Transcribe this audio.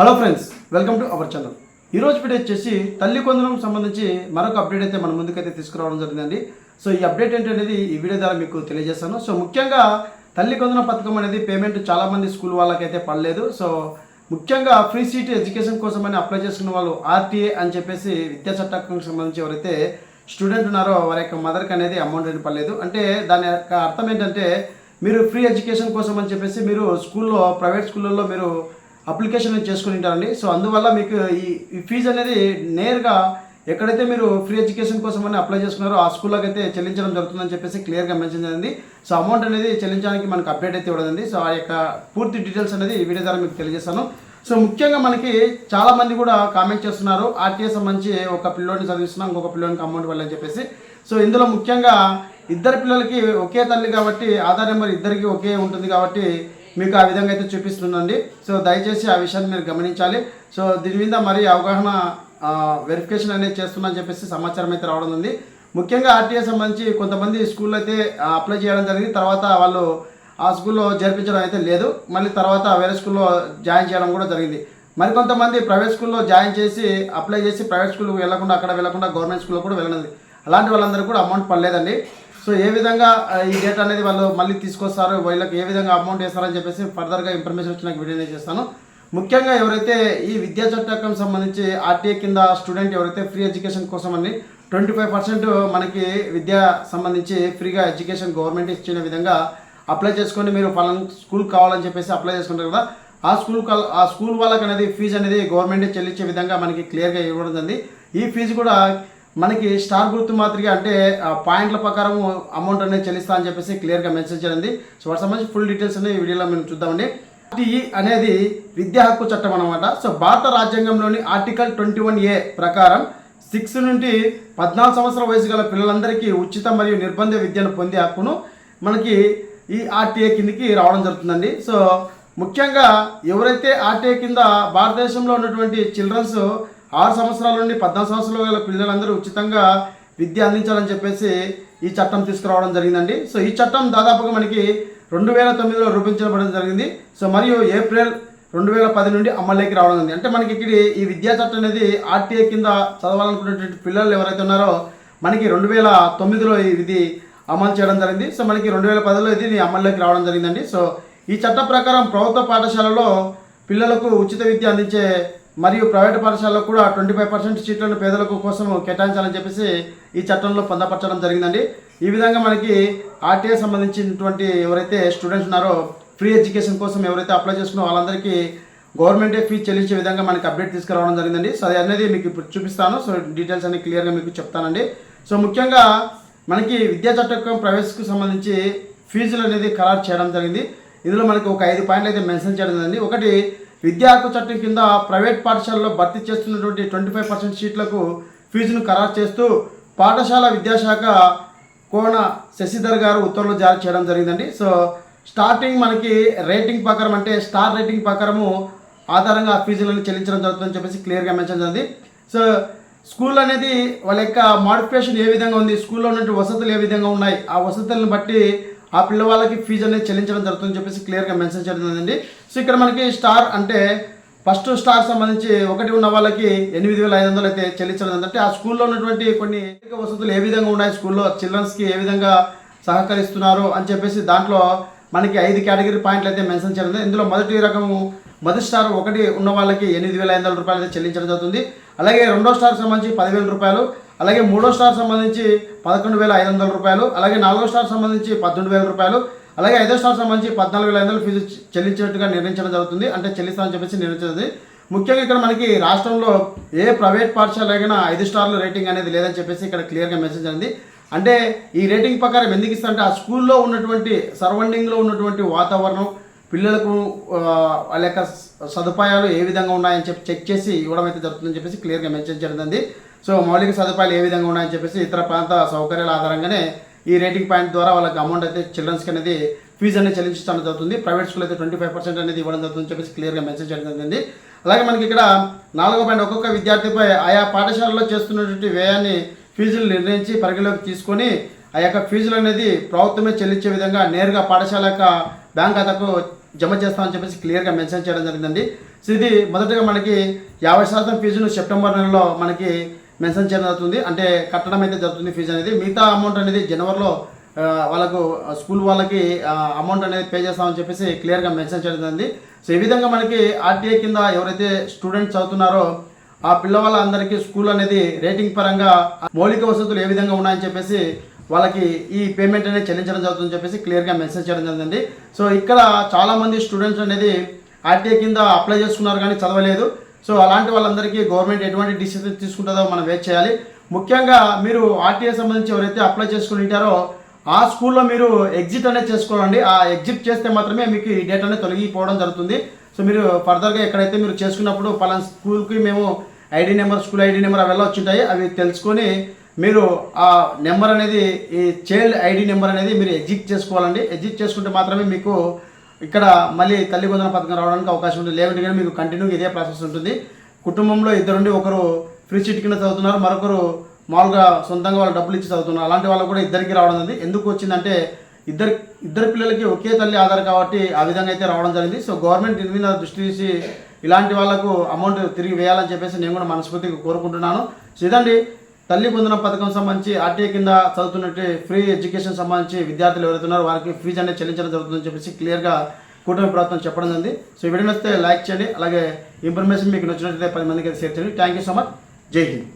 Hello friends welcome to our channel ఈరోజు రోజు video వచ్చేసి తల్లి కొందనం సంబంధించి మరొక అప్డేట్ అయితే మన ముందుకైతే తీసుకురావడం జరిగిందండి. సో ఈ అప్డేట్ ఏంటనేది ఈ వీడియో ద్వారా మీకు తెలియజేస్తాను. సో ముఖ్యంగా తల్లి కొందరం పథకం అనేది పేమెంట్ చాలామంది స్కూల్ వాళ్ళకైతే పడలేదు. సో ముఖ్యంగా ఫ్రీ సీట్ ఎడ్యుకేషన్ కోసం అని అప్లై చేసుకున్న వాళ్ళు ఆర్టీఏ అని చెప్పేసి విద్యా చట్టానికి సంబంధించి ఎవరైతే స్టూడెంట్ ఉన్నారో వారి యొక్క మదర్కి అనేది అమౌంట్ అనేది పడలేదు. అంటే దాని యొక్క అర్థం ఏంటంటే మీరు ఫ్రీ ఎడ్యుకేషన్ కోసం అని చెప్పేసి మీరు స్కూల్లో ప్రైవేట్ స్కూళ్ళల్లో మీరు అప్లికేషన్ అనేది చేసుకుని ఉంటారండి. సో అందువల్ల మీకు ఈ ఫీజు అనేది నేరుగా ఎక్కడైతే మీరు ఫ్రీ ఎడ్యుకేషన్ కోసం అని అప్లై చేసుకున్నారో ఆ స్కూల్లోకి అయితే చెల్లించడం జరుగుతుందని చెప్పేసి క్లియర్గా మెన్షన్ చేయండి. సో అమౌంట్ అనేది చెల్లించడానికి మనకు అప్డేట్ అయితే ఇవ్వదండి సో ఆ యొక్క పూర్తి డీటెయిల్స్ అనేది ఈ వీడియో ద్వారా మీకు తెలియజేస్తాను. సో ముఖ్యంగా మనకి చాలామంది కూడా కామెంట్ చేస్తున్నారు. ఆర్టీఎస్ సంబంధించి ఒక పిల్లోని చదివిస్తున్నాం ఇంకొక పిల్లోనికి అమౌంట్ వెళ్ళని చెప్పేసి. సో ఇందులో ముఖ్యంగా ఇద్దరు పిల్లలకి ఒకే తల్లి కాబట్టి ఆధార్ నెంబర్ ఇద్దరికి ఒకే ఉంటుంది కాబట్టి మీకు ఆ విధంగా అయితే చూపిస్తుందండి. సో దయచేసి ఆ విషయాన్ని మీరు గమనించాలి. సో దీని మీద మరి అవగాహన వెరిఫికేషన్ అనేది చేస్తున్నా చెప్పేసి సమాచారం అయితే రావడం ఉంది. ముఖ్యంగా ఆర్టీఏ సంబంధించి కొంతమంది స్కూల్లో అయితే అప్లై చేయడం జరిగింది. తర్వాత వాళ్ళు ఆ స్కూల్లో జరిపించడం అయితే లేదు. మళ్ళీ తర్వాత వేరే స్కూల్లో జాయిన్ చేయడం కూడా జరిగింది. మరి కొంతమంది ప్రైవేట్ స్కూల్లో జాయిన్ చేసి అప్లై చేసి ప్రైవేట్ స్కూల్కి వెళ్ళకుండా అక్కడ వెళ్ళకుండా గవర్నమెంట్ స్కూల్లో కూడా వెళ్ళినది. అలాంటి వాళ్ళందరూ కూడా అమౌంట్ పడలేదండి. సో ఏ విధంగా ఈ డేటా అనేది వాళ్ళు మళ్ళీ తీసుకొస్తారు వీళ్ళకి ఏ విధంగా అమౌంట్ వేస్తారని చెప్పేసి ఫర్దర్గా ఇన్ఫర్మేషన్ వచ్చి నాకు వీడియో చేస్తాను. ముఖ్యంగా ఎవరైతే ఈ విద్యా చట్టం సంబంధించి ఆర్టీఏ కింద స్టూడెంట్ ఎవరైతే ఫ్రీ ఎడ్యుకేషన్ కోసం అని ట్వంటీ ఫైవ్ పర్సెంట్ మనకి విద్యా సంబంధించి ఫ్రీగా ఎడ్యుకేషన్ గవర్నమెంట్ ఇచ్చిన విధంగా అప్లై చేసుకొని మీరు ఫలానా స్కూల్ కావాలని చెప్పేసి అప్లై చేసుకుంటారు కదా. ఆ స్కూల్ కాల్ ఆ స్కూల్ వాళ్ళకి అనేది ఫీజు అనేది గవర్నమెంట్ చెల్లించే విధంగా మనకి క్లియర్గా ఇవ్వడం జరిగింది. ఈ ఫీజు కూడా మనకి స్టార్ గుర్తు మాదిరిగా అంటే పాయింట్ల ప్రకారం అమౌంట్ అనేది చెల్లిస్తా అని చెప్పేసి క్లియర్గా మెసేజ్ చేయండి. సో వాటి సంబంధించి ఫుల్ డీటెయిల్స్ అనేది వీడియోలో మేము చూద్దామండి. ఆర్టీఈ అనేది విద్యా హక్కు చట్టం అనమాట సో భారత రాజ్యాంగంలోని ఆర్టికల్ ట్వంటీ వన్ ఏ ప్రకారం సిక్స్ నుండి పద్నాలుగు సంవత్సరాల వయసు గల పిల్లలందరికీ ఉచిత మరియు నిర్బంధ విద్యను పొందే హక్కును మనకి ఈ ఆర్టీఏ కిందకి రావడం జరుగుతుందండి. సో ముఖ్యంగా ఎవరైతే ఆర్టీఏ కింద భారతదేశంలో ఉన్నటువంటి చిల్డ్రన్స్ ఆరు సంవత్సరాల నుండి పద్నాలుగు సంవత్సరాల గల పిల్లలందరూ ఉచితంగా విద్య అందించాలని చెప్పేసి ఈ చట్టం తీసుకురావడం జరిగిందండి. సో ఈ చట్టం దాదాపుగా మనకి రెండు వేల తొమ్మిదిలో రూపొందించబడడం జరిగింది. సో మరియు ఏప్రిల్ రెండు వేల పది నుండి అమల్లోకి రావడం జరిగింది. అంటే మనకి ఇక్కడ ఈ విద్యా చట్టం అనేది ఆర్టీఏ కింద చదవాలనుకునేటువంటి పిల్లలు ఎవరైతే ఉన్నారో మనకి రెండు వేల తొమ్మిదిలో ఇది అమలు చేయడం జరిగింది. సో మనకి రెండు వేల పదిలో ఇది అమల్లోకి రావడం జరిగిందండి. సో ఈ చట్టం ప్రకారం ప్రభుత్వ పాఠశాలలో పిల్లలకు ఉచిత విద్య అందించే మరియు ప్రైవేట్ పాఠశాలలో కూడా ట్వంటీ ఫైవ్ పర్సెంట్ సీట్లను పేదలకు కోసం కేటాయించాలని చెప్పేసి ఈ చట్టంలో పొందపరచడం జరిగిందండి. ఈ విధంగా మనకి ఆర్టీఏ సంబంధించినటువంటి ఎవరైతే స్టూడెంట్స్ ఉన్నారో ఫ్రీ ఎడ్యుకేషన్ కోసం ఎవరైతే అప్లై చేసుకున్నారో వాళ్ళందరికీ గవర్నమెంటే ఫీజు చెల్లించే విధంగా మనకి అప్డేట్ తీసుకురావడం జరిగిందండి. సో అది అనేది మీకు ఇప్పుడు చూపిస్తాను. సో డీటెయిల్స్ అన్ని క్లియర్గా మీకు చెప్తానండి. సో ముఖ్యంగా మనకి విద్యా చట్టం ప్రవేశకు సంబంధించి ఫీజులు అనేది ఖరారు చేయడం జరిగింది. ఇందులో మనకి ఒక ఐదు పాయింట్లు అయితే మెన్షన్ చేయడం జరిగింది. ఒకటి విద్యా హక్కు చట్టం కింద ప్రైవేట్ పాఠశాలలో భర్తీ చేస్తున్నటువంటి ట్వంటీ ఫైవ్ పర్సెంట్ సీట్లకు ఫీజును ఖరారు చేస్తూ పాఠశాల విద్యాశాఖ కోన శశిధర్ గారు ఉత్తర్వులు జారీ చేయడం జరిగిందండి. సో స్టార్టింగ్ మనకి రేటింగ్ ప్రకారం అంటే స్టార్ రేటింగ్ ప్రకారము ఆధారంగా ఫీజులను చెల్లించడం జరుగుతుందని చెప్పేసి క్లియర్గా మెన్షన్ జరిగింది సో స్కూల్ అనేది వాళ్ళ యొక్క మాడిఫికేషన్ ఏ విధంగా ఉంది స్కూల్లో ఉన్నటువంటి వసతులు ఏ విధంగా ఉన్నాయి ఆ వసతులను బట్టి ఆ పిల్లవాళ్ళకి ఫీజు అనేది చెల్లించడం జరుగుతుందని చెప్పేసి క్లియర్గా మెన్షన్ చేయడం సో ఇక్కడ మనకి స్టార్ అంటే ఫస్ట్ స్టార్ సంబంధించి ఒకటి ఉన్న వాళ్ళకి ఎనిమిది వేల ఐదు వందలు అయితే చెల్లించడం అంటే ఆ స్కూల్లో ఉన్నటువంటి కొన్ని వసతులు ఏ విధంగా ఉన్నాయి? స్కూల్లో చిల్డ్రన్స్కి ఏ విధంగా సహకరిస్తున్నారు? అని చెప్పేసి దాంట్లో మనకి ఐదు కేటగిరీ పాయింట్లు అయితే మెన్షన్ చేయడం జరిగింది. ఇందులో మొదటి రకము మొదటి స్టార్ ఒకటి ఉన్న వాళ్ళకి ఎనిమిది వేల ఐదు వందల రూపాయలు అయితే చెల్లించడం జరుగుతుంది. అలాగే రెండో స్టార్ సంబంధించి పదివేల రూపాయలు అలాగే మూడో స్టార్ సంబంధించి పదకొండు వేల ఐదు వందల రూపాయలు అలాగే నాలుగో స్టార్ సంబంధించి పద్దెనిమిది వేల రూపాయలు అలాగే ఐదో స్టార్ సంబంధించి పద్నాలుగు వేల ఐదు వందలు ఫీజు చెల్లించినట్టుగా నిర్ణయించడం జరుగుతుంది. అంటే చెల్లిస్తామని చెప్పేసి నిర్ణయించదు ముఖ్యంగా ఇక్కడ మనకి రాష్ట్రంలో ఏ ప్రైవేట్ పాఠశాల అయినా ఐదు స్టార్లు రేటింగ్ అనేది లేదని చెప్పేసి ఇక్కడ క్లియర్గా మెసేజ్ అంది అంటే ఈ రేటింగ్ ప్రకారం ఎందుకు ఇస్తారంటే ఆ స్కూల్లో ఉన్నటువంటి సరౌండింగ్లో ఉన్నటువంటి వాతావరణం పిల్లలకు వాళ్ళ యొక్క సదుపాయాలు ఏ విధంగా ఉన్నాయని చెప్పి చెక్ చేసి ఇవ్వడం అయితే జరుగుతుందని చెప్పేసి క్లియర్గా మెన్షన్ జరిగింది. సో మౌలిక సదుపాయాలు ఏ విధంగా ఉన్నాయని చెప్పేసి ఇతర ప్రాంత సౌకర్యాల ఆధారంగానే ఈ రేటింగ్ పాయింట్ ద్వారా వాళ్ళకి అమౌంట్ అయితే చిల్డ్రన్స్కి అనేది ఫీజు అనేది చెల్లించడం జరుగుతుంది. ప్రైవేట్ స్కూల్ అయితే ట్వంటీ ఫైవ్ పర్సెంట్ అనేది ఇవ్వడం జరుగుతుందని చెప్పేసి క్లియర్గా మెసేజ్ చేయడం జరిగింది. అలాగే మనకి ఇక్కడ నాలుగో పాయింట్ ఒక్కొక్క విద్యార్థిపై ఆయా పాఠశాలలో చేస్తున్నటువంటి వ్యయాన్ని ఫీజులు నిర్ణయించి పరిగణలోకి తీసుకొని ఆ యొక్క ఫీజులు అనేది ప్రభుత్వమే చెల్లించే విధంగా నేరుగా పాఠశాల యొక్క బ్యాంక్ ఖాతాకు జమ చేస్తామని చెప్పేసి క్లియర్గా మెన్షన్ చేయడం జరిగిందండి. సో ఇది మొదటగా మనకి యాభై శాతం ఫీజును సెప్టెంబర్ నెలలో మనకి మెన్షన్ చేయడం జరుగుతుంది. అంటే కట్టడం అయితే జరుగుతుంది ఫీజు అనేది. మిగతా అమౌంట్ అనేది జనవరిలో వాళ్ళకు స్కూల్ వాళ్ళకి అమౌంట్ అనేది పే చేస్తామని చెప్పేసి క్లియర్గా మెన్షన్ చేయడం జరిగింది. సో ఈ విధంగా మనకి ఆర్టీఏ కింద ఎవరైతే స్టూడెంట్స్ చదువుతున్నారో ఆ పిల్లవాళ్ళందరికీ స్కూల్ అనేది రేటింగ్ పరంగా మౌలిక వసతులు ఏ విధంగా ఉన్నాయని చెప్పేసి వాళ్ళకి ఈ పేమెంట్ అనేది చెల్లించడం జరుగుతుందని చెప్పేసి క్లియర్గా మెసేజ్ చేయడం జరిగింది. సో ఇక్కడ చాలామంది స్టూడెంట్స్ అనేది ఆర్టీఏ కింద అప్లై చేసుకున్నారు కానీ చదవలేదు. సో అలాంటి వాళ్ళందరికీ గవర్నమెంట్ ఎటువంటి డిసిషన్ తీసుకుంటుందో మనం వెయిట్ చేయాలి. ముఖ్యంగా మీరు ఆర్టీఏ సంబంధించి ఎవరైతే అప్లై చేసుకుని ఉంటారో ఆ స్కూల్లో మీరు ఎగ్జిట్ అనేది చేసుకోవాలండి. ఆ ఎగ్జిట్ చేస్తే మాత్రమే మీకు ఈ డేట్ అనేది తొలగిపోవడం జరుగుతుంది. సో మీరు ఫర్దర్గా ఎక్కడైతే మీరు చేసుకున్నప్పుడు పలానా స్కూల్కి మేము ID number school ID number అవి ఎలా వచ్చింటాయి అవి తెలుసుకొని మీరు ఆ నెంబర్ అనేది ఈ చైల్డ్ ఐడి నెంబర్ అనేది మీరు ఎగ్జిట్ చేసుకోవాలండి. ఎగ్జిట్ చేసుకుంటే మాత్రమే మీకు ఇక్కడ మళ్ళీ తల్లి వందన పథకం రావడానికి అవకాశం ఉంటుంది లేదంటే కానీ మీకు కంటిన్యూ ఇదే ప్రాసెస్ ఉంటుంది. కుటుంబంలో ఇద్దరుండి ఒకరు ఫ్రీ సీట్ కింద చదువుతున్నారు. మరొకరు మామూలుగా సొంతంగా వాళ్ళు డబ్బులు ఇచ్చి చదువుతున్నారు. అలాంటి వాళ్ళు కూడా ఇద్దరికి రావడం ఉంది ఎందుకు వచ్చిందంటే ఇద్దరు ఇద్దరు పిల్లలకి ఒకే తల్లి ఆధార్ కాబట్టి ఆ విధంగా అయితే రావడం జరిగింది. సో గవర్నమెంట్ దీని మీద దృష్టి తీసి ఇలాంటి వాళ్ళకు అమౌంట్ తిరిగి వేయాలని చెప్పేసి నేను కూడా మనస్ఫూర్తిగా కోరుకుంటున్నాను. సో ఇదండి తల్లి పొందిన పథకం సంబంధించి ఆర్టీఏ కింద చదువుతున్నట్టు ఫ్రీ ఎడ్యుకేషన్ సంబంధించి విద్యార్థులు ఎవరైతే ఉన్నారో వారికి ఫీజు అనేది చెల్లించడం జరుగుతుందని చెప్పేసి క్లియర్గా కూటమి ప్రభుత్వం చెప్పడం జరిగింది. సో ఈ వీడియో నచ్చితే లైక్ చేయండి. అలాగే ఇన్ఫర్మేషన్ మీకు నచ్చినట్లయితే పది మందికి షేర్ చేయండి. థ్యాంక్ యూ సో మచ్ జై హింద్.